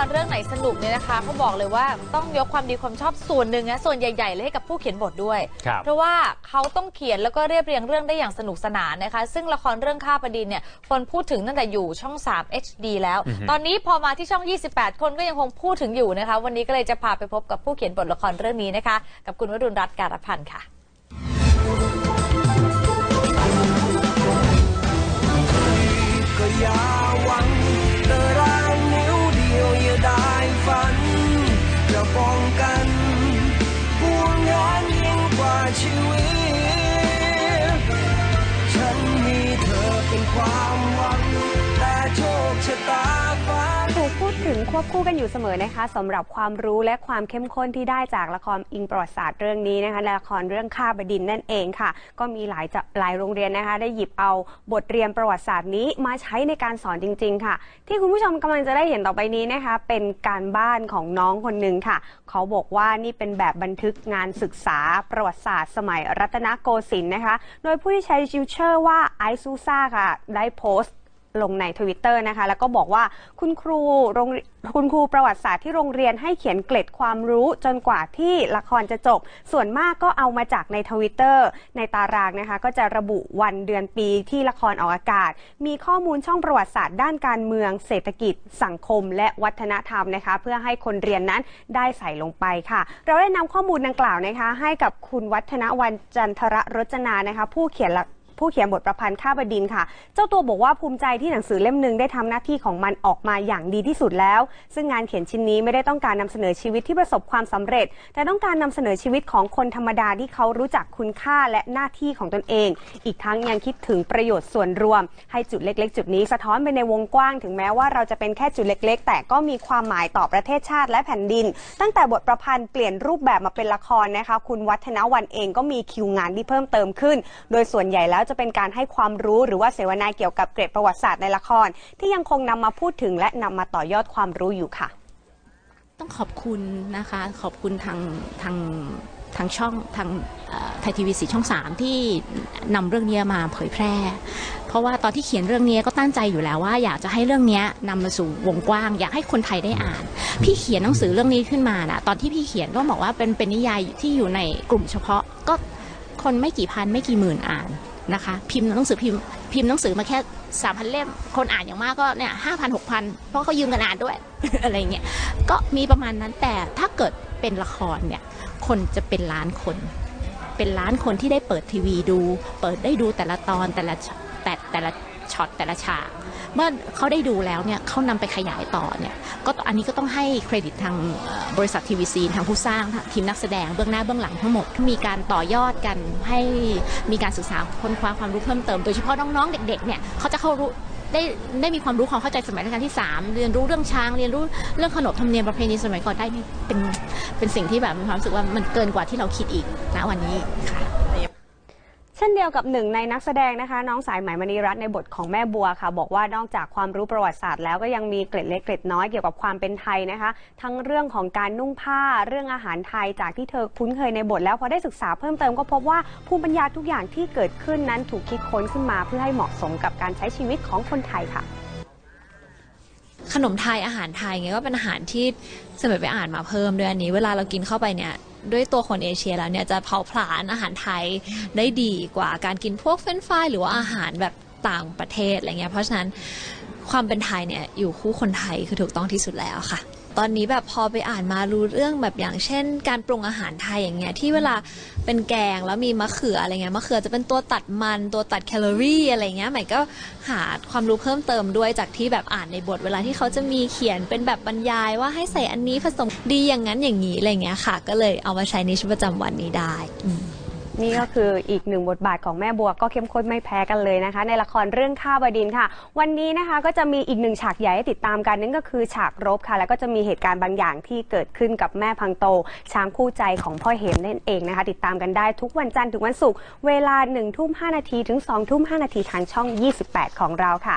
รเรื่องไหนสนุกเนี่ยนะคะเขาบอกเลยว่าต้องยกความดีความชอบส่วนหนึ่งนะส่วนใหญ่ๆเลยให้กับผู้เขียนบทด้วย ครับ เพราะว่าเขาต้องเขียนแล้วก็เรียบเรียงเรื่องได้อย่างสนุกสนานนะคะ ซึ่งละครเรื่องข้าประดินเนี่ยคนพูดถึงตั้งแต่อยู่ช่อง 3 HD แล้วอือฮึตอนนี้พอมาที่ช่อง 28 คนก็ยังคงพูดถึงอยู่นะคะ วันนี้ก็เลยจะพาไปพบกับผู้เขียนบทละครเรื่องนี้นะคะ กับคุณวรุณรัตน์การพันธ์ค่ะ ความ ควบคู่กันอยู่เสมอนะคะสำหรับความรู้และความเข้มข้นที่ได้จากละครอิงประวัติศาสตร์เรื่องนี้นะคะละครเรื่องข้าบดินนั่นเองค่ะ ก็มีหลายจะหลายโรงเรียนนะคะ ได้หยิบเอาบทเรียนประวัติศาสตร์นี้มาใช้ในการสอนจริง ๆ ค่ะ ที่คุณผู้ชมกำลังจะได้เห็นต่อไปนี้นะคะ เป็นการบ้านของน้องคนหนึ่งค่ะ เขาบอกว่านี่เป็นแบบบันทึกงานศึกษาประวัติศาสตร์ สมัยรัตนโกสินทร์นะคะ โดยผู้ที่ใช้ชิวเชอร์ว่าไอซูซ่าค่ะ ได้โพสต์ ลงในทวิตเตอร์นะคะ แล้วก็บอกว่าคุณครูโรงคุณครูประวัติศาสตร์ที่โรงเรียนให้เขียนเกล็ดความรู้จนกว่าที่ละครจะจบ ส่วนมากก็เอามาจากในทวิตเตอร์ในตารางนะคะ ก็จะระบุวันเดือนปีที่ละครออกอากาศ มีข้อมูลช่องประวัติศาสตร์ด้านการเมือง เศรษฐกิจ สังคม และวัฒนธรรมนะคะ เพื่อให้คนเรียนนั้นได้ใส่ลงไปค่ะ เราได้นำข้อมูลดังกล่าวนะคะ ให้กับคุณวัฒนวันจันทรรจนานะคะ ผู้เขียนละ ผู้เขียนบทประพันธ์ข้าบดินค่ะ เจ้าตัวบอกว่าภูมิใจที่หนังสือเล่มหนึ่งได้ทำหน้าที่ของมันออกมาอย่างดีที่สุดแล้ว ซึ่งงานเขียนชิ้นนี้ไม่ได้ต้องการนำเสนอชีวิตที่ประสบความสำเร็จ แต่ต้องการนำเสนอชีวิตของคนธรรมดาที่เขารู้จักคุณค่าและหน้าที่ของตนเอง อีกทั้งยังคิดถึงประโยชน์ส่วนรวม ให้จุดเล็ก ๆ จุดนี้สะท้อนไปในวงกว้าง ถึงแม้ว่าเราจะเป็นแค่จุดเล็ก ๆ แต่ก็มีความหมายต่อประเทศชาติและแผ่นดิน ตั้งแต่บทประพันธ์เปลี่ยนรูปแบบมาเป็นละครนะคะ คุณวัฒนวันเองก็มีคิวงานที่เพิ่มเติมขึ้น โดยส่วนใหญ่แล้วจะเป็นการให้ความรู้หรือว่าเสวนาเกี่ยวกับเกร็ดประวัติศาสตร์ในละคร ที่ยังคงนำมาพูดถึงและนำมาต่อยอดความรู้อยู่ค่ะ ต้องขอบคุณนะคะ ขอบคุณทางทางทางช่องทางไทยทีวีสีช่องสามที่นำเรื่องนี้มาเผยแพร่ เพราะว่าตอนที่เขียนเรื่องนี้ก็ตั้งใจอยู่แล้วว่าอยากจะให้เรื่องนี้นำมาสู่วงกว้าง อยากให้คนไทยได้อ่าน พี่เขียนหนังสือเรื่องนี้ขึ้นมานะตอนที่พี่เขียนก็บอกว่าเป็นเป็นนิยายที่อยู่ในกลุ่มเฉพาะก็คนไม่กี่พันไม่กี่หมื่นอ่าน นะคะ พิมพ์หนังสือพิมพ์พิมพ์หนังสือมาแค่สามพันเล่ม คนอ่านอย่างมากก็เนี่ยห้าพันหกพันเพราะเขายืมกันอ่านด้วย อะไรเงี้ยก็มีประมาณนั้นแต่ถ้าเกิดเป็นละครเนี่ยคนจะเป็นล้านคน เป็นล้านคนที่ได้เปิดทีวีดู เปิดได้ดูแต่ละตอนแต่ละช็อตแต่แต่ละ ช็อตแต่ละฉาก เมื่อเขาได้ดูแล้วเนี่ยเขานำไปขยายต่อเนี่ยก็อันนี้ก็ต้องให้เครดิตทางบริษัททีวีซีทางผู้สร้างทีมนักแสดงเบื้องหน้าเบื้องหลังทั้งหมดมีการต่อยอดกันให้มีการศึกษาค้นคว้าความรู้เพิ่มเติม โดยเฉพาะน้องๆ เด็กๆเนี่ยเขาจะเข้ารู้ได้ได้มีความรู้ความเข้าใจสมัยรัชกาลที่ 3 เรียนรู้เรื่องช้าง เรียนรู้เรื่องขนบธรรมเนียมประเพณีสมัยก่อนได้นี่เป็นเป็นสิ่งที่แบบมีความรู้สึกว่ามันเกินกว่าที่เราคิดอีกนะวันนี้ค่ะ ช่นเดียวกับหนึ่งในนักแสดงนะคะ น้องสายไหมมณีรัตน์ในบทของแม่บัวค่ะ บอกว่านอกจากความรู้ประวัติศาสตร์แล้วก็ยังมีเกร็ดเล็กเกร็ดน้อยเกี่ยวกับความเป็นไทยนะคะ ทั้งเรื่องของการนุ่งผ้าเรื่องอาหารไทยจากที่เธอคุ้นเคยในบทแล้วพอได้ศึกษาเพิ่มเติมก็พบว่าภูมิปัญญาทุกอย่างที่เกิดขึ้นนั้นถูกคิดค้นขึ้นมาเพื่อให้เหมาะสมกับการใช้ชีวิตของคนไทยค่ะขนมไทยอาหารไทยเงี้ยก็เป็นอาหารที่สมัยไปอ่านมาเพิ่มด้วยอันนี้ เวลาเรากินเข้าไปเนี่ย ด้วยตัวคนเอเชียแล้วเนี่ยจะเผาผลาญอาหารไทยได้ดีกว่าการกินพวกเฟรนฟรายหรือว่าอาหารแบบต่างประเทศอะไรเงี้ยเพราะฉะนั้นความเป็นไทยเนี่ยอยู่คู่คนไทยคือถูกต้องที่สุดแล้วค่ะ ตอนนี้แบบพอไปอ่านมารู้เรื่องแบบอย่างเช่น การปรุงอาหารไทยอย่างเงี้ยที่เวลาเป็นแกงแล้วมีมะเขืออะไรเงี้ยมะเขือจะเป็นตัวตัดมันตัวตัดแคลอรี่อะไรเงี้ยใหม่ก็หาความรู้เพิ่มเติมด้วยจากที่แบบอ่านในบทเวลาที่เขาจะมีเขียนเป็นแบบบรรยายว่าให้ใส่อันนี้ผสมดีอย่างนั้นอย่างนี้อะไรเงี้ยค่ะ ก็เลยเอามาใช้ในชีวิตประจำวันนี้ได้อื นี่ก็คืออีกหนึ่งบทบาทของแม่บัวก็เข้มข้นไม่แพ้กันเลยนะคะ ในละครเรื่องข้าบดินค่ะ วันนี้นะคะก็จะมีอีกหนึ่งฉากใหญ่ให้ติดตามกันนั่นก็คือฉากรบค่ะ แล้วก็จะมีเหตุการณ์บางอย่างที่เกิดขึ้นกับแม่พังโต ช้างคู่ใจของพ่อเหมนั่นเองนะคะ ติดตามกันได้ทุกวันจันทร์ถึงวันศุกร์เวลา1ทุ่ม5นาทีถึง2ทุ่ม5นาทีทางช่อง 28 ของเราค่ะ